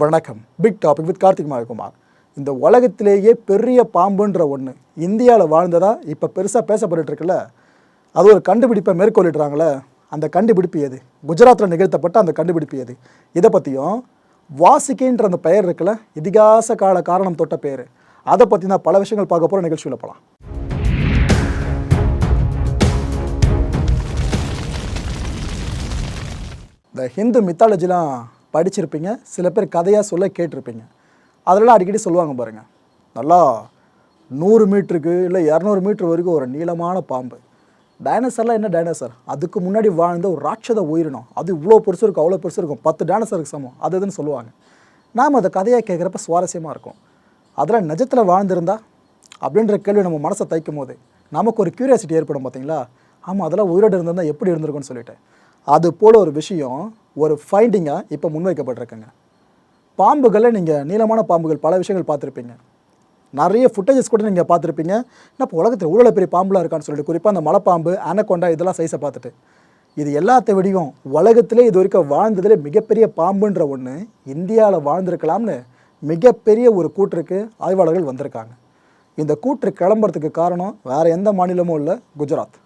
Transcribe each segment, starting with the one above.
வணக்கம். Big topic with Karthik Mayakumar இந்த உலகத்திலேயே பெரிய பாம்புன்ற ஒன்று இந்தியாவில் வாழ்ந்ததாக இப்போ பெருசாக பேசப்பட்டுட்டு இருக்குல்ல? அது ஒரு கண்டுபிடிப்பை மேற்கொள்ளிடுறாங்களே. அந்த கண்டுபிடிப்பு எது? குஜராத்தில் நிகழ்த்தப்பட்ட அந்த கண்டுபிடிப்பு எது? இதை பற்றியும் வாசிக்கின்ற அந்த பெயர் இருக்குல்ல? இதிகாச கால காரணம் தொட்ட பேர். அதை பற்றி நான் பல விஷயங்கள் பார்க்க போகிற நிகழ்ச்சியில் போகலாம் இந்த ஹிந்து மித்தாலஜிலாம் படிச்சிருப்பீங்க சில பேர் கதையாக சொல்ல கேட்டிருப்பீங்க. அதெல்லாம் அடிக்கடி சொல்லுவாங்க பாருங்கள் நல்லா நூறு மீட்டருக்கு இல்லை இரநூறு மீட்டர் வரைக்கும் ஒரு நீளமான பாம்பு. டைனோசர்லாம் என்ன டைனோசர் அதுக்கு முன்னாடி வாழ்ந்த ஒரு ராட்சத உயிரினம். அது இவ்வளோ பெருசு இருக்கும் அவ்வளோ பெருசு இருக்கும். பத்து டைனோசருக்கு சமம். அது இதுன்னு சொல்லுவாங்க. நாம் அதை கதையாக கேட்குறப்ப சுவாரஸ்யமாக இருக்கும். அதெல்லாம் நிஜத்தில் வாழ்ந்திருந்தா? அப்படின்ற கேள்வி நம்ம மனசை தைக்கும் போது நமக்கு ஒரு க்யூரியாசிட்டி ஏற்படும் பார்த்தீங்களா ஆமாம் அதெல்லாம் உயிரோடு இருந்திருந்தால் எப்படி இருந்திருக்கும்னு சொல்லிட்டு. அது போல் ஒரு விஷயம் ஒரு ஃபைண்டிங்காக இப்போ முன்வைக்கப்பட்டிருக்குங்க. பாம்புகளை நீங்கள் நீளமான பாம்புகள் பல விஷயங்கள் பார்த்துருப்பீங்க. நிறைய ஃபுட்டேஜஸ் கூட நீங்கள் பார்த்துருப்பீங்க. என்ன இப்போ உலகத்தில் இவ்வளோ பெரிய பாம்புலாம் இருக்கான்னு சொல்லிட்டு குறிப்பாக அந்த மலைப்பாம்பு அனக்கொண்டா இதெல்லாம் சைஸை பார்த்துட்டு. இது எல்லாத்த விடையும் உலகத்திலே இது வரைக்கும் வாழ்ந்ததிலே மிகப்பெரிய பாம்புன்ற ஒன்று இந்தியாவில் வாழ்ந்திருக்கலாம்னு மிகப்பெரிய ஒரு கூற்றுக்கு ஆய்வாளர்கள் வந்திருக்காங்க. இந்த கூற்று கிளம்புறதுக்கு காரணம் வேறு எந்த மாநிலமும் இல்லை குஜராத்.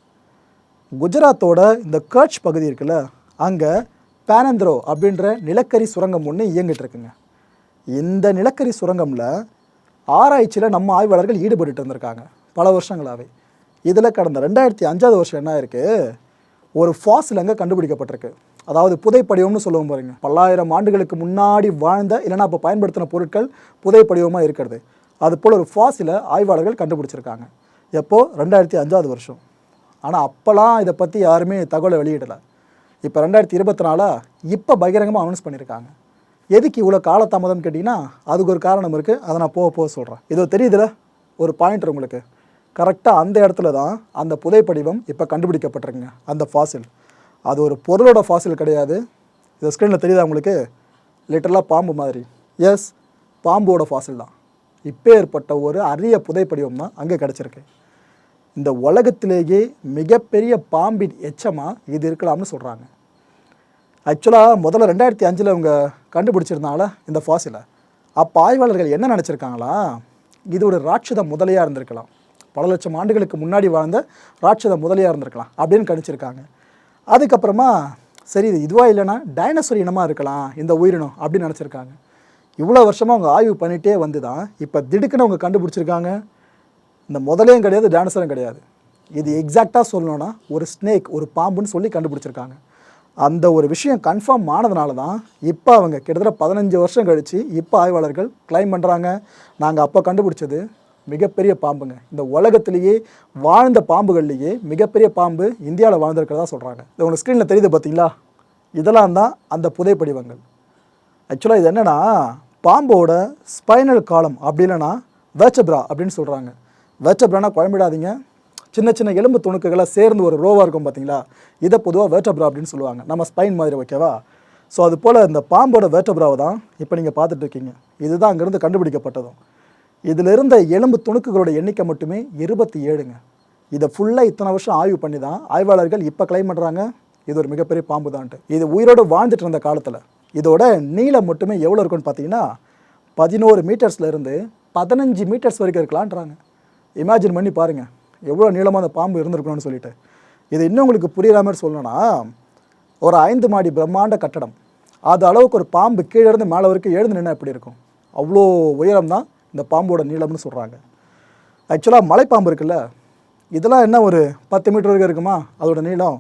குஜராத்தோட இந்த கட்ச் பகுதி இருக்குல்ல அங்கே பேனந்திரோ அப்படின்ற நிலக்கரி சுரங்கம் ஒன்று இயங்கிட்டு இருக்குங்க. இந்த நிலக்கரி சுரங்கமில் ஆராய்ச்சியில் நம்ம ஆய்வாளர்கள் ஈடுபட்டு இருந்திருக்காங்க பல வருஷங்களாகவே இதில் கடந்த ரெண்டாயிரத்தி அஞ்சாவது வருஷம் என்ன இருக்குது ஒரு ஃபாசில் அங்கே கண்டுபிடிக்கப்பட்டிருக்கு. அதாவது புதைப்படிவம்னு சொல்லுவோம் பாருங்க. பல்லாயிரம் ஆண்டுகளுக்கு முன்னாடி வாழ்ந்த இல்லைன்னா அப்போ பயன்படுத்தின பொருட்கள் புதைப்படிவமாக இருக்கிறது. அது போல் ஒரு ஃபாசிலை ஆய்வாளர்கள் கண்டுபிடிச்சிருக்காங்க. எப்போது ரெண்டாயிரத்தி அஞ்சாவது வருஷம். ஆனால் அப்போலாம் இதை பற்றி யாருமே தகவலை வெளியிடலை. இப்போ ரெண்டாயிரத்தி இருபத்தி நாலா இப்போ பகிரங்கமாக அனௌன்ஸ் பண்ணியிருக்காங்க எதுக்கு இவ்வளோ காலதாமதம் கேட்டிங்கன்னா அதுக்கு ஒரு காரணம் இருக்குது அதை நான் போக போக சொல்கிறேன் இதோ தெரியுதுல? ஒரு பாயிண்ட் உங்களுக்கு. கரெக்டாக அந்த இடத்துல தான் அந்த புதைப்படிவம் இப்போ கண்டுபிடிக்கப்பட்டிருக்குங்க. அந்த ஃபாசில் அது ஒரு பொருளோட ஃபாசில் கிடையாது. இது ஸ்க்ரீனில் தெரியுதா உங்களுக்கு? லிட்டரலாக பாம்பு மாதிரி. எஸ் பாம்போட ஃபாசில் தான். இப்போ ஏற்பட்ட ஒரு அரிய புதைப்படிவம் தான் அங்கே கிடச்சிருக்கு. இந்த உலகத்திலேயே மிகப்பெரிய பாம்பின் எச்சமாக இது இருக்கலாம்னு சொல்கிறாங்க ஆக்சுவலாக முதல்ல ரெண்டாயிரத்தி அஞ்சில் அவங்க கண்டுபிடிச்சிருந்தாங்களா இந்த ஃபாசிலை அப்போ ஆய்வாளர்கள் என்ன நினச்சிருக்காங்களா? இது ஒரு ராட்சத முதலையாக இருந்திருக்கலாம். பல லட்சம் ஆண்டுகளுக்கு முன்னாடி வாழ்ந்த ராட்சத முதலையாக இருந்திருக்கலாம் அப்படின்னு கணிச்சிருக்காங்க. அதுக்கப்புறமா சரி இது இதுவாக இல்லைன்னா டைனோசர் இனமாக இருக்கலாம் இந்த உயிரினம் அப்படின்னு நினச்சிருக்காங்க. இவ்வளோ வருஷமாக அவங்க ஆய்வு பண்ணிகிட்டே வந்து தான் இப்போ திடுக்குன்னு அவங்க கண்டுபிடிச்சிருக்காங்க. இந்த முதலையும் கிடையாது டைனோசரும் கிடையாது. இது எக்ஸாக்டாக சொல்லணும்னா ஒரு ஸ்னேக் ஒரு பாம்புன்னு சொல்லி கண்டுபிடிச்சிருக்காங்க. அந்த ஒரு விஷயம் கன்ஃபார்ம் ஆனதுனால தான் இப்போ அவங்க கிட்டத்தட்ட பதினஞ்சு வருஷம் கழித்து இப்போ ஆய்வாளர்கள் கிளைம் பண்ணுறாங்க நாங்கள் அப்போ கண்டுபிடிச்சது மிகப்பெரிய பாம்புங்க. இந்த உலகத்திலேயே வாழ்ந்த பாம்புகள்லேயே மிகப்பெரிய பாம்பு இந்தியாவில் வாழ்ந்திருக்கிறதா சொல்கிறாங்க இது உங்களுக்கு ஸ்க்ரீனில் தெரியுது பார்த்தீங்களா இதெல்லாம் தான் அந்த புதைப்படிவங்கள் ஆக்சுவலாக இது என்னென்னா பாம்போட ஸ்பைனல் காலம் அப்படி இல்லைன்னா வேச்சப்ரா அப்படின்னு சொல்கிறாங்க வேச்சப்ரானா குழம்பிடாதீங்க. சின்ன சின்ன எலும்பு துணுக்குகளை சேர்ந்து ஒரு ரோவாக இருக்கும் பார்த்தீங்களா? இதை பொதுவாக வேட்டப்ரா அப்படின்னு சொல்லுவாங்க. நம்ம ஸ்பைன் மாதிரி ஓகேவா ஸோ அது போல் இந்த பாம்போட வேட்டப்ராவை தான் இப்போ நீங்கள் பார்த்துட்டு இருக்கீங்க. இதுதான் அங்கேருந்து கண்டுபிடிக்கப்பட்டதும். இதில் இருந்த எலும்பு துணுக்குகளோட எண்ணிக்கை மட்டுமே இருபத்தி ஏழுங்க. இதை ஃபுல்லாக இத்தனை வருஷம் ஆய்வு பண்ணி தான் ஆய்வாளர்கள் இப்போ கிளைம் பண்ணுறாங்க இது ஒரு மிகப்பெரிய பாம்பு தான்ட்டு. இது உயிரோடு வாழ்ந்துட்டு இருந்த காலத்தில். இதோட நீளம் மட்டுமே எவ்வளோ இருக்குன்னு பார்த்தீங்கன்னா பதினோரு மீட்டர்ஸ்ல இருந்து பதினஞ்சு மீட்டர்ஸ் வரைக்கும் இருக்கலான்றாங்க இமேஜின் பண்ணி பாருங்கள் எவ்வளோ நீளமாக அந்த பாம்பு இருந்திருக்கணும்னு சொல்லிட்டு. இது இன்னும் உங்களுக்கு புரியுற மாதிரி சொல்லணும்னா ஒரு ஐந்து மாடி பிரம்மாண்ட கட்டடம். அது அளவுக்கு ஒரு பாம்பு கீழே இருந்து மேலே வரைக்கும் எழுந்து நின்று எப்படி இருக்கும்? அவ்வளோ உயரம் தான் இந்த பாம்போட நீளம்னு சொல்கிறாங்க ஆக்சுவலாக மலைப்பாம்பு இருக்குல்ல இதெல்லாம் என்ன ஒரு பத்து மீட்டர் வரைக்கும் இருக்குமா? அதோட நீளம்.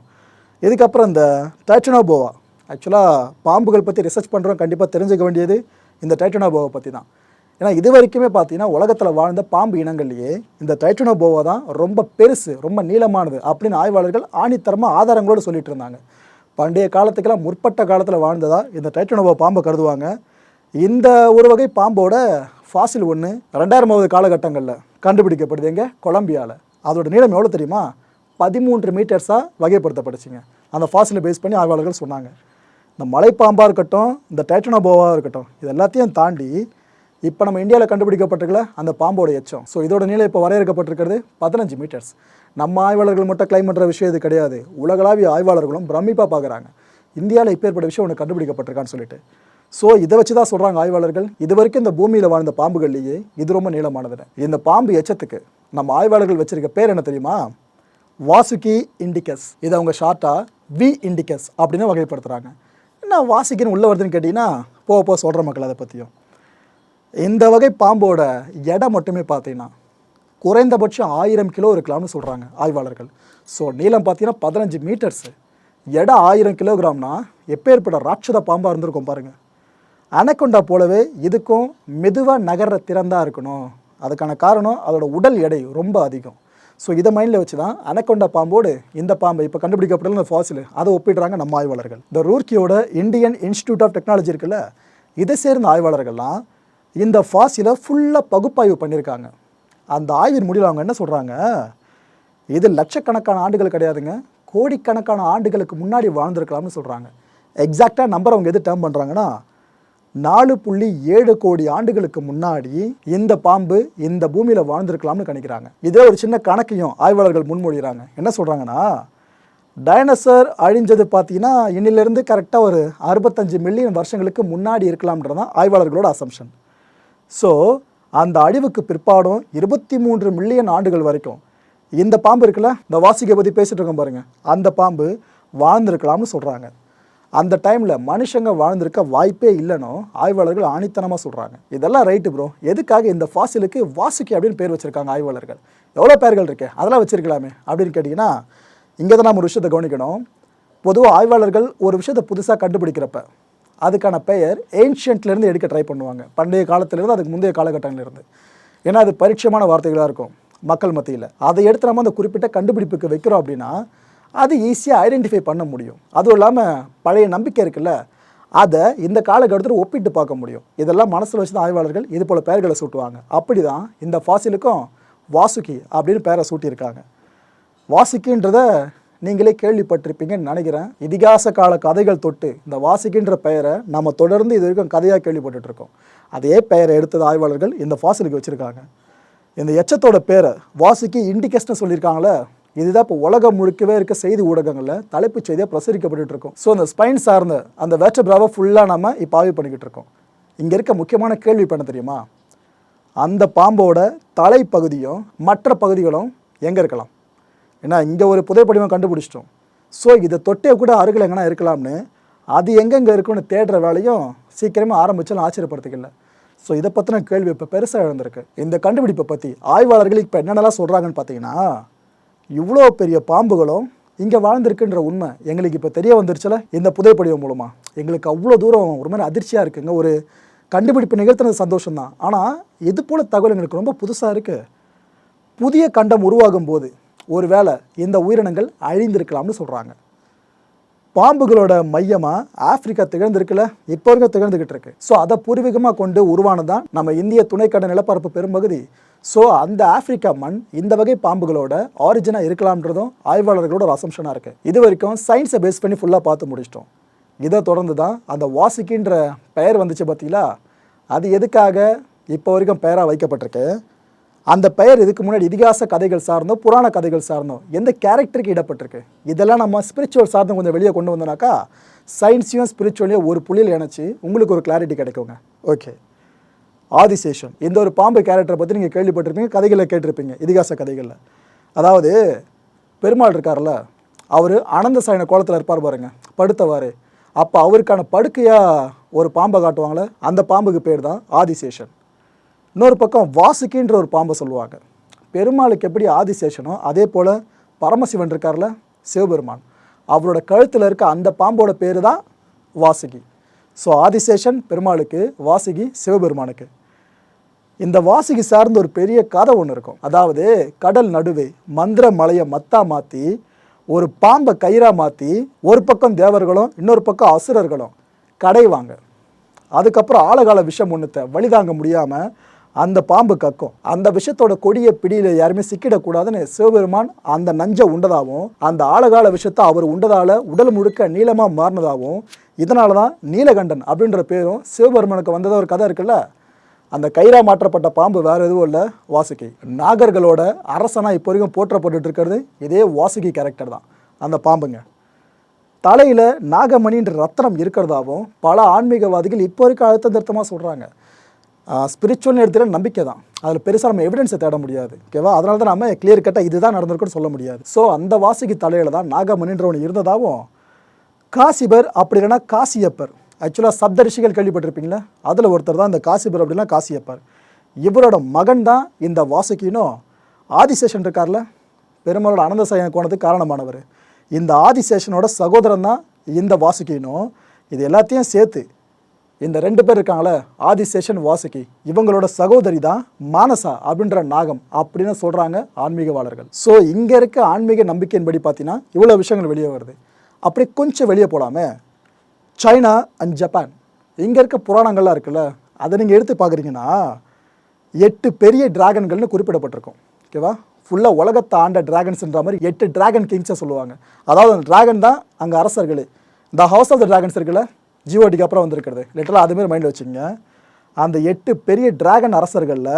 இதுக்கப்புறம் இந்த டைட்டனோபோவா ஆக்சுவலாக பாம்புகள் பற்றி ரிசர்ச் பண்ணுறோம் கண்டிப்பாக தெரிஞ்சுக்க வேண்டியது இந்த டைட்டனோபோவை பற்றி தான் ஏன்னா இது வரைக்குமே பார்த்தீங்கன்னா உலகத்தில் வாழ்ந்த பாம்பு இனங்கள்லேயே இந்த டைட்டனோபோவா தான் ரொம்ப பெருசு ரொம்ப நீளமானது அப்படின்னு ஆய்வாளர்கள் ஆணித்தரமாக ஆதாரங்களோடு சொல்லிட்டு இருந்தாங்க. பண்டைய காலத்துக்கெல்லாம் முற்பட்ட காலத்தில் வாழ்ந்ததாக இந்த டைட்டனோபோ பாம்பை கருதுவாங்க. இந்த ஒரு வகை பாம்போட ஃபாசில் ஒன்று ரெண்டாயிரமாவது காலகட்டங்களில் கண்டுபிடிக்கப்படுது எங்கே? கொலம்பியாவில் அதோட நீளம் எவ்வளோ தெரியுமா? பதிமூன்று மீட்டர்ஸாக வகைப்படுத்தப்படுச்சுங்க. அந்த ஃபாசிலை பேஸ் பண்ணி ஆய்வாளர்கள் சொன்னாங்க. இந்த மலைப்பாம்பாக இருக்கட்டும் இந்த டைட்டனோபோவாக இருக்கட்டும் இது எல்லாத்தையும் தாண்டி இப்போ நம்ம இந்தியாவில் கண்டுபிடிக்கப்பட்டிருக்கல அந்த பாம்போட எச்சம். ஸோ இதோட நீளம் இப்போ வரையறுக்கப்பட்டிருக்கிறது பதினஞ்சு மீட்டர்ஸ் நம்ம ஆய்வாளர்கள் மட்டும் கிளைம் பண்ணுற விஷயம் இது கிடையாது. உலகளாவிய ஆய்வாளர்களும் பிரமிப்பாக பார்க்குறாங்க இந்தியாவில் இப்பேற்பட்ட விஷயம் ஒன்று கண்டுபிடிக்கப்பட்டிருக்கான்னு சொல்லிட்டு. ஸோ இதை வச்சு தான் சொல்கிறாங்க ஆய்வாளர்கள் இது வரைக்கும் இந்த பூமியில் வாழ்ந்த பாம்புகள்லேயே இது ரொம்ப நீளமானது இந்த பாம்பு எச்சத்துக்கு நம்ம ஆய்வாளர்கள் வச்சிருக்க பேர் என்ன தெரியுமா? வாசுகி இண்டிகஸ். இதை அவங்க ஷார்ட்டாக வி இண்டிகஸ் அப்படின்னு வகைப்படுத்துகிறாங்க என்ன வாசிக்கின்னு உள்ளே வருதுன்னு கேட்டிங்கன்னா போக போக சொல்கிற மக்கள் அதை பற்றியும் இந்த வகை பாம்போட எடை மட்டுமே பார்த்தீங்கன்னா குறைந்தபட்சம் ஆயிரம் கிலோ இருக்கலாம்னு சொல்கிறாங்க ஆய்வாளர்கள். ஸோ நீளம் பார்த்தீங்கன்னா பதினஞ்சு மீட்டர்ஸு எடை ஆயிரம் கிலோகிராம்னா எப்பேற்பட்ட ராட்சத பாம்பாக இருந்திருக்கும் பாருங்கள் அனக்கொண்டா போலவே இதுக்கும் மெதுவாக நகர்ற திறந்தாக இருக்கணும். அதுக்கான காரணம் அதோட உடல் எடை ரொம்ப அதிகம். ஸோ இதை மைண்டில் வச்சு தான் அனக்கொண்டா பாம்போடு இந்த பாம்பை இப்போ கண்டுபிடிக்கப்படல இந்த ஃபாசில் அதை ஒப்பிடுறாங்க நம்ம ஆய்வாளர்கள். இந்த ரூர்க்கியோட இந்தியன் இன்ஸ்டியூட் ஆஃப் டெக்னாலஜி இருக்குல்ல இதை சேர்ந்த ஆய்வாளர்கள்லாம் இந்த ஃபாசிலை ஃபுல்லாக பகுப்பாய்வு பண்ணியிருக்காங்க அந்த ஆய்வின் முடிவில் அவங்க என்ன சொல்கிறாங்க இது லட்சக்கணக்கான ஆண்டுகள் கிடையாதுங்க. கோடிக்கணக்கான ஆண்டுகளுக்கு முன்னாடி வாழ்ந்திருக்கலாம்னு சொல்கிறாங்க எக்ஸாக்டாக நம்பர் அவங்க எது டேர்ம் பண்ணுறாங்கன்னா நாலு புள்ளி ஏழு கோடி ஆண்டுகளுக்கு முன்னாடி இந்த பாம்பு இந்த பூமியில் வாழ்ந்திருக்கலாம்னு கணிக்கிறாங்க. இதே ஒரு சின்ன கணக்கையும் ஆய்வாளர்கள் முன்மொழிகிறாங்க. என்ன சொல்கிறாங்கன்னா டைனோசர் அழிஞ்சது பார்த்தீங்கன்னா இன்னிலிருந்து கரெக்டாக ஒரு அறுபத்தஞ்சு மில்லியன் வருஷங்களுக்கு முன்னாடி இருக்கலாம்ன்றது தான் ஆய்வாளர்களோட அசம்ஷன் ஸோ அந்த அழிவுக்கு பிற்பாடும் இருபத்தி மூன்று மில்லியன் ஆண்டுகள் வரைக்கும் இந்த பாம்பு இருக்குல்ல? இந்த வாசிக்கை பற்றி பேசிகிட்டு இருக்கோம் பாருங்கள் அந்த பாம்பு வாழ்ந்திருக்கலாம்னு சொல்கிறாங்க அந்த டைமில் மனுஷங்க வாழ்ந்திருக்க வாய்ப்பே இல்லைனோ ஆய்வாளர்கள் ஆணித்தனமாக சொல்கிறாங்க இதெல்லாம் ரைட்டு ப்ரோ எதுக்காக இந்த ஃபாசிலுக்கு வாசுகி அப்படின்னு பேர் வச்சுருக்காங்க ஆய்வாளர்கள்? எவ்வளோ பேர்கள் இருக்கு? அதெல்லாம் வச்சிருக்கலாமே. அப்படின்னு கேட்டிங்கன்னா இங்கே தான் நம்ம ஒரு விஷயத்தை கவனிக்கணும். பொதுவாக ஆய்வாளர்கள் ஒரு விஷயத்தை புதுசாக கண்டுபிடிக்கிறப்ப அதுக்கான பெயர் ஏன்ஷியன்ட்லேருந்து எடுக்க ட்ரை பண்ணுவாங்க. பண்டைய காலத்திலேருந்து அதுக்கு முந்தைய காலகட்டங்கள்லேருந்து. ஏன்னா அது பரிச்சயமான வார்த்தைகளாக இருக்கும் மக்கள் மத்தியில். அதை எடுத்து நம்ம அந்த குறிப்பிட்ட கண்டுபிடிப்புக்கு வைக்கிறோம் அப்படின்னா அது ஈஸியாக ஐடென்டிஃபை பண்ண முடியும். அதுவும் இல்லாமல் பழைய நம்பிக்கை இருக்குல்ல அதை இந்த காலகட்டத்தில் ஒப்பிட்டு பார்க்க முடியும். இதெல்லாம் மனசில் வச்சு தான் ஆய்வாளர்கள் இது போல் பெயர்களை சூட்டுவாங்க. அப்படி தான் இந்த ஃபாசிலுக்கும் வாசுகி அப்படின்னு பெயரை சூட்டியிருக்காங்க. வாசுகின்றத நீங்களே கேள்விப்பட்டிருப்பீங்கன்னு நினைக்கிறேன். இதிகாச கால கதைகள் தொட்டு இந்த வாசிக்கின்ற பெயரை நம்ம தொடர்ந்து இது வரைக்கும் கதையாக கேள்விப்பட்டுட்டு இருக்கோம் அதே பெயரை எடுத்தது ஆய்வாளர்கள் இந்த ஃபாசிலுக்கு வச்சுருக்காங்க. இந்த எச்சத்தோட பேரை வாசிக்கு இண்டிகஸ்ட்னு சொல்லியிருக்காங்களே இதுதான் இப்போ உலகம் முழுக்கவே இருக்க செய்தி ஊடகங்களில் தலைப்புச் செய்தியாக பிரசரிக்கப்பட்டு இருக்கோம் ஸோ அந்த ஸ்பைன் சார்ந்த அந்த வேற்றபிராவை ஃபுல்லாக நம்ம இப்போ ஆய்வு பண்ணிக்கிட்டு இருக்கோம் இங்கே இருக்க முக்கியமான கேள்வி பண்ண தெரியுமா? அந்த பாம்போட தலைப்பகுதியும் மற்ற பகுதிகளும் எங்கே இருக்கலாம்? ஏன்னா இங்கே ஒரு புதைப்படிவம் கண்டுபிடிச்சிட்டோம். ஸோ இதை தொட்டே கூட அருகில் எங்கன்னா இருக்கலாம்னு அது எங்கெங்கே இருக்குன்னு தேடுற வேலையும் சீக்கிரமாக ஆரம்பித்தாலும் ஆச்சரியப்படுத்திக்கல ஸோ இதை பற்றின கேள்வி இப்போ பெருசாக எழுந்திருக்கு. இந்த கண்டுபிடிப்பை பற்றி ஆய்வாளர்கள் இப்போ என்னென்னலாம் சொல்கிறாங்கன்னு பார்த்தீங்கன்னா இவ்வளோ பெரிய பாம்புகளும் இங்கே வாழ்ந்திருக்குன்ற உண்மை எங்களுக்கு இப்போ தெரிய வந்துருச்சுல இந்த புதைப்படிவம் மூலமாக எங்களுக்கு அவ்வளோ தூரம் ஒரு மாதிரி அதிர்ச்சியாக இருக்குங்க. ஒரு கண்டுபிடிப்பு நிகழ்த்தினது சந்தோஷம்தான். ஆனால் இது போல் தகவல் எங்களுக்கு ரொம்ப புதுசாக இருக்குது புதிய கண்டம் உருவாகும் போது ஒருவேளை இந்த உயிரினங்கள் அழிந்திருக்கலாம்னு சொல்கிறாங்க பாம்புகளோட மையமாக ஆப்பிரிக்கா திகழ்ந்திருக்குல்ல? இப்போ வரைக்கும் திகழ்ந்துக்கிட்டு இருக்கு. ஸோ அதை பூர்வீகமாக கொண்டு உருவானதான் நம்ம இந்திய துணைக்கட நிலப்பரப்பு பெரும்பகுதி. ஸோ அந்த ஆப்பிரிக்கா மண் இந்த வகை பாம்புகளோட ஆரிஜினாக இருக்கலாம்ன்றதும் ஆய்வாளர்களோட ஒரு அசம்ஷனாக இருக்குது இது வரைக்கும் சயின்ஸை பேஸ் பண்ணி ஃபுல்லாக பார்த்து முடிச்சிட்டோம். இதை தொடர்ந்து தான் அந்த வாசிக்கின்ற பெயர் வந்துச்சு பார்த்தீங்களா அது எதுக்காக இப்போ வரைக்கும் பெயராக வைக்கப்பட்டிருக்கு? அந்த பெயர் இதுக்கு முன்னாடி இதிகாச கதைகள் சார்ந்தோ புராண கதைகள் சார்ந்தோ எந்த கேரக்டருக்கு இடப்பட்டிருக்கு? இதெல்லாம் நம்ம ஸ்பிரிச்சுவல் சார்ந்து கொஞ்சம் வெளியே கொண்டு வந்தோம்னாக்கா சயின்ஸையும் ஸ்பிரிச்சுவலையும் ஒரு புள்ளியில் இணைச்சி உங்களுக்கு ஒரு கிளாரிட்டி கிடைக்குங்க. ஓகே ஆதிசேஷன். இந்த ஒரு பாம்பு கேரக்டரை பற்றி நீங்கள் கேள்விப்பட்டிருப்பீங்க கதைகளை கேட்டிருப்பீங்க இதிகாச கதைகளில். அதாவது பெருமாள் இருக்கார்ல அவர் அனந்த சாயன கோலத்தில் இருப்பார் பாருங்க படுத்தவாறு. அப்போ அவருக்கான படுக்கையாக ஒரு பாம்பை காட்டுவாங்களே அந்த பாம்புக்கு பேர் தான் ஆதிசேஷன். இன்னொரு பக்கம் வாசுகின்ற ஒரு பாம்பை சொல்லுவாங்க. பெருமாளுக்கு எப்படி ஆதிசேஷனோ அதே போல் பரமசிவன் இருக்கார்ல சிவபெருமான். அவரோட கழுத்தில் இருக்க அந்த பாம்போட பேர் தான் வாசுகி. ஸோ ஆதிசேஷன் பெருமாளுக்கு வாசுகி சிவபெருமானுக்கு. இந்த வாசுகி சார்ந்த ஒரு பெரிய கதை ஒன்று இருக்கும். அதாவது கடல் நடுவே மந்திர மலையை மத்தா மாற்றி ஒரு பாம்பை கயிறாக மாற்றி ஒரு பக்கம் தேவர்களும் இன்னொரு பக்கம் அசுரர்களும் கடைவாங்க அதுக்கப்புறம் ஆழகால விஷம் ஒன்றுத்த வழிதாங்க முடியாமல் அந்த பாம்பு கக்கும். அந்த விஷத்தோட கொடிய பிடியில் யாருமே சிக்கிடக்கூடாதுன்னு சிவபெருமான் அந்த நஞ்சை உண்டதாகவும் அந்த ஆழகால விஷத்தை அவர் உண்டதால் உடல் முழுக்க நீளமாக மாறினதாகவும் இதனால தான் நீலகண்டன் அப்படின்ற பேரும் சிவபெருமானுக்கு வந்ததாக ஒரு கதை இருக்குல்ல? அந்த கயிறா மாற்றப்பட்ட பாம்பு வேற எதுவும் இல்லை வாசுகி. நாகர்களோட அரசனாக இப்போ வரைக்கும் போற்றப்பட்டுட்டு இருக்கிறது இதே வாசுகி கேரக்டர் தான் அந்த பாம்புங்க. தலையில் நாகமணின்ற ரத்தனம் இருக்கிறதாவும் பல ஆன்மீகவாதிகள் இப்போ வரைக்கும் அழுத்தம் திருத்தமாக சொல்கிறாங்க ஸ்பிரிச்சுவல் எடுத்துகிற நம்பிக்கை தான். அதில் பெருசாக நம்ம எவிடன்ஸை தேட முடியாது. ஓகேவா? அதனால தான் நம்ம கிளியர் கட்டாக இதுதான் நடந்திருக்குன்னு சொல்ல முடியாது. ஸோ அந்த வாசிக்கு தலையில் தான் நாகமணின்றவன் ஒன்று இருந்ததாகவும் காசிபர் அப்படி இல்லைன்னா காசியப்பர். ஆக்சுவலாக சப்தரிஷிகள் கேள்விப்பட்டிருப்பீங்களா? அதில் ஒருத்தர் தான் இந்த காசிபர் அப்படின்னா காசியப்பர். இவரோட மகன் தான் இந்த வாசுக்கினும் ஆதிசேஷன் இருக்கார்ல? பெருமாளோட அனந்த சயன கோணத்துக்கு காரணமானவர். இந்த ஆதிசேஷனோட சகோதரன் தான் இந்த வாசுக்கினும் இது எல்லாத்தையும் சேர்த்து இந்த ரெண்டு பேர் இருக்காங்களே ஆதிசேஷன் வாசுகி இவங்களோட சகோதரி தான் மானசா அப்படின்ற நாகம் அப்படின்னு சொல்கிறாங்க ஆன்மீகவாளர்கள். ஸோ இங்கே இருக்க ஆன்மீக நம்பிக்கையின்படி பார்த்தீங்கன்னா இவ்வளோ விஷயங்கள் வெளியே வருது. அப்படி கொஞ்சம் வெளியே போகலாமே சைனா அண்ட் ஜப்பான். இங்கே இருக்க புராணங்கள்லாம் இருக்குல்ல அதை நீங்கள் எடுத்து பார்க்குறீங்கன்னா எட்டு பெரிய டிராகன்கள்னு குறிப்பிடப்பட்டிருக்கும். ஓகேவா? ஃபுல்லாக உலகத்தை ஆண்ட டிராகன்ஸ்ன்ற மாதிரி எட்டு டிராகன் கிங்ஸை சொல்லுவாங்க. அதாவது அந்த டிராகன் தான் அங்கே அரசர்கள். இந்த ஹவுஸ் ஆஃப் த டிராகன்ஸ் இருக்குல்ல ஜிஓடிக்கு அப்புறம் வந்திருக்கிறது. லிட்டரலாக அதுமாரி மைண்டில் வச்சுக்கோங்க. அந்த எட்டு பெரிய டிராகன் அரசர்களில்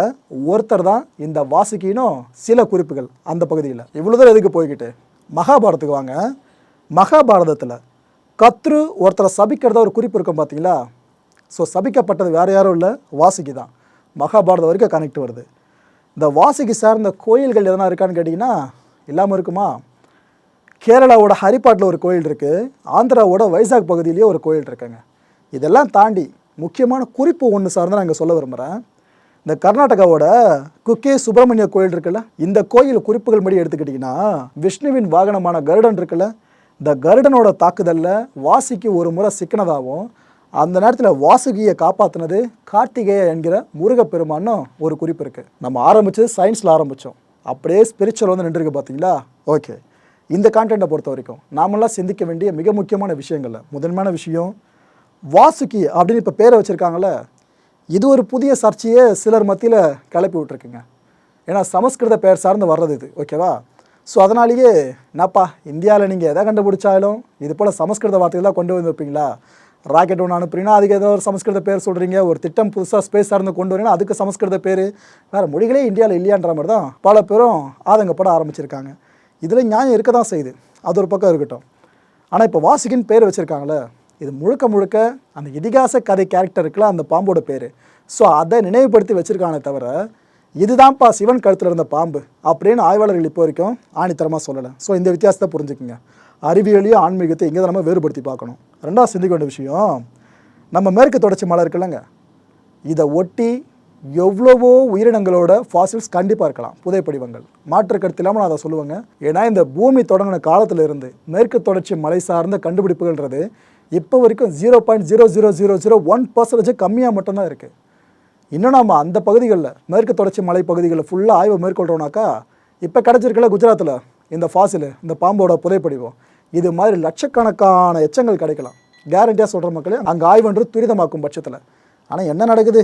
ஒருத்தர் தான் இந்த வாசுகினும் சில குறிப்புகள் அந்த பகுதியில். இவ்வளோ தூரம் எதுக்கு போய்கிட்டு மகாபாரதத்துக்கு வாங்க. மகாபாரதத்தில் கத்ரு ஒருத்தரை சபிக்கிறதா ஒரு குறிப்பு இருக்கும் பார்த்தீங்களா ஸோ சபிக்கப்பட்டது வேறு யாரும் இல்லை. வாசுகி தான். மகாபாரதம் வரைக்கும் கனெக்ட் வருது. இந்த வாசுகி சார்ந்த கோயில்கள் எதனா இருக்கான்னு கேட்டிங்கன்னா இல்லாமல் இருக்குமா? கேரளாவோட ஹரிப்பாட்டில் ஒரு கோயில் இருக்குது ஆந்திராவோட வைசாக் பகுதியிலேயே ஒரு கோயில் இருக்குங்க. இதெல்லாம் தாண்டி முக்கியமான குறிப்பு ஒன்று சார்ந்து நான் இங்கே சொல்ல விரும்புகிறேன் இந்த கர்நாடகாவோட குக்கே சுப்பிரமணிய கோயில் இருக்குல்ல இந்த கோயில் குறிப்புகள் படி எடுத்துக்கிட்டிங்கன்னா விஷ்ணுவின் வாகனமான கருடன் இருக்குல்ல இந்த கருடனோட தாக்குதலில் வாசிக்கு ஒரு முறை சிக்கினதாகவும் அந்த நேரத்தில் வாசுகியை காப்பாற்றினது கார்த்திகேய என்கிற முருகப்பெருமானும் ஒரு குறிப்பு இருக்குது நம்ம ஆரம்பிச்சது சயின்ஸில் ஆரம்பித்தோம் அப்படியே ஸ்பிரிச்சுவல் வந்து நின்றுருக்கு பார்த்தீங்களா ஓகே இந்த கான்டென்ட்டை பொறுத்த வரைக்கும் நாமெல்லாம் சிந்திக்க வேண்டிய மிக முக்கியமான விஷயங்கள்ல முதன்மையான விஷயம் வாசுகி அப்படின்னு இப்போ பேரை வச்சுருக்காங்கள இது ஒரு புதிய சர்ச்சையை சிலர் மத்தியில் கிளப்பி விட்ருக்குங்க ஏன்னா சமஸ்கிருத பெயர் சார்ந்து வர்றது இது ஓகேவா? ஸோ அதனாலேயே என்னப்பா இந்தியாவில் நீங்கள் எதை கண்டுபிடிச்சாலும் இது போல் சமஸ்கிருத வார்த்தைகள்லாம் கொண்டு வந்து வைப்பீங்களா? ராக்கெட் ஒன்று அனுப்புறீங்கன்னா அதுக்கு ஏதோ ஒரு சமஸ்கிருத பேர் சொல்கிறீங்க ஒரு திட்டம் புதுசாக ஸ்பேஸ் சார்ந்து கொண்டு வரீங்கன்னா அதுக்கு சமஸ்கிருத பேர். வேறு மொழிகளே இந்தியாவில் இல்லையான்ற மாதிரி தான் பல பேரும் ஆதங்கப்பட ஆரம்பிச்சிருக்காங்க. இதில் நியாயம் இருக்க தான் செய்யுது. அது ஒரு பக்கம் இருக்கட்டும். ஆனால் இப்போ வாசிக்கின்னு பேர் வச்சுருக்காங்களே இது முழுக்க முழுக்க அந்த இதிகாச கதை கேரக்டர் இருக்குல்ல அந்த பாம்போட பேர். ஸோ அதை நினைவுபடுத்தி வச்சுருக்கானே தவிர இதுதான்ப்பா சிவன் கழுத்தில் இருந்த பாம்பு அப்படின்னு ஆய்வாளர்கள் இப்போ வரைக்கும் ஆணித்தரமாக சொல்லலை. ஸோ இந்த வித்தியாசத்தை புரிஞ்சுக்குங்க. அறிவியலையும் ஆன்மீகத்தை இங்கே தான் நம்ம வேறுபடுத்தி பார்க்கணும். ரெண்டாவது சிந்திக்க வேண்டிய விஷயம் நம்ம மேற்கு தொடர்ச்சி மலை இருக்குல்லங்க. இதை ஒட்டி எவ்வளவோ உயிரினங்களோட ஃபாசில்ஸ் கண்டிப்பாக இருக்கலாம். புதைப்படிவங்கள் மாற்று கருத்து இல்லாமல் நான் அதை சொல்லுவேங்க. ஏன்னா இந்த பூமி தொடங்கின காலத்தில் இருந்து மேற்கு தொடர்ச்சி மலை சார்ந்த கண்டுபிடிப்புகள்ன்றது இப்போ வரைக்கும் zero point zero zero zero zero one percentage கம்மியாக மட்டும்தான் இருக்குது இன்னும் நம்ம அந்த பகுதிகளில் மேற்கு தொடர்ச்சி மலை பகுதிகளில் ஃபுல்லாக ஆய்வு மேற்கொள்கிறோம்னாக்கா இப்போ கிடச்சிருக்கல குஜராத்தில் இந்த ஃபாசில் இந்த பாம்போட புதைப்படிவம் இது மாதிரி லட்சக்கணக்கான எச்சங்கள் கிடைக்கலாம். கேரண்டியாக சொல்கிற மக்களே அங்கே ஆய்வுன்றது துரிதமாக்கும் பட்சத்தில். ஆனால் என்ன நடக்குது?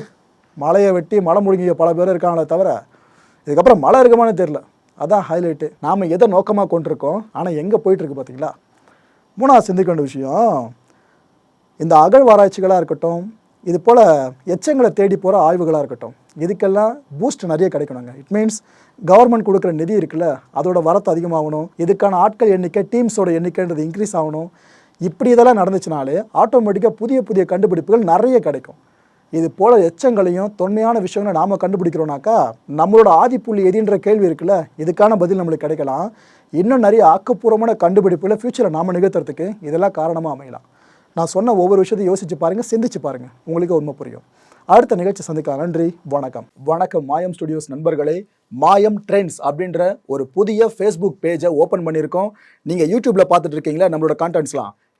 மலையை வெட்டி மலை முழுங்கிய பல பேர் இருக்காங்களே தவிர இதுக்கப்புறம் மழை இருக்குமான்னு தெரில அதான் ஹைலைட்டு நாம் எதை நோக்கமாக கொண்டிருக்கோம்? ஆனால் எங்கே போயிட்டுருக்கு பார்த்தீங்களா மூணாவது சிந்திக்க வேண்டிய விஷயம் இந்த அகழ்வாராய்ச்சிகளாக இருக்கட்டும் இது போல் எச்சங்களை தேடி போகிற ஆய்வுகளாக இருக்கட்டும் இதுக்கெல்லாம் பூஸ்ட் நிறைய கிடைக்கணுங்க. இட் மீன்ஸ் கவர்மெண்ட் கொடுக்குற நிதி இருக்குல்ல அதோட வரத்து அதிகமாகணும். இதுக்கான ஆட்கள் எண்ணிக்கை டீம்ஸோட எண்ணிக்கைன்றது இன்க்ரீஸ் ஆகணும். இப்படி இதெல்லாம் நடந்துச்சுனாலே ஆட்டோமேட்டிக்காக புதிய புதிய கண்டுபிடிப்புகள் நிறைய கிடைக்கும். இது போல எச்சங்களையும் தொன்மையான விஷயங்களை நாம கண்டுபிடிக்கிறோம்னாக்கா நம்மளோட ஆதிப்புள்ளி எதின்ற கேள்வி இருக்குல்ல இதுக்கான பதில் நம்மளுக்கு கிடைக்கலாம். இன்னும் நிறைய ஆக்கப்பூர்வமான கண்டுபிடிப்புகளை ஃப்யூச்சரில் நாம நிகழ்த்துறதுக்கு இதெல்லாம் காரணமாக அமையலாம். நான் சொன்ன ஒவ்வொரு விஷயத்தையும் யோசிச்சு பாருங்க சிந்திச்சு பாருங்க. உங்களுக்கு உண்மை புரியும். அடுத்த நிகழ்ச்சி சந்திக்கலாம். நன்றி வணக்கம். வணக்கம் மாயம் ஸ்டுடியோஸ் நண்பர்களே. மாயம் ட்ரெண்ட்ஸ் அப்படின்ற ஒரு புதிய ஃபேஸ்புக் பேஜை ஓப்பன் பண்ணியிருக்கோம். நீங்கள் யூடியூப்பில் பார்த்துட்டு இருக்கீங்களா? நம்மளோட கான்டென்ட்ஸ்லாம்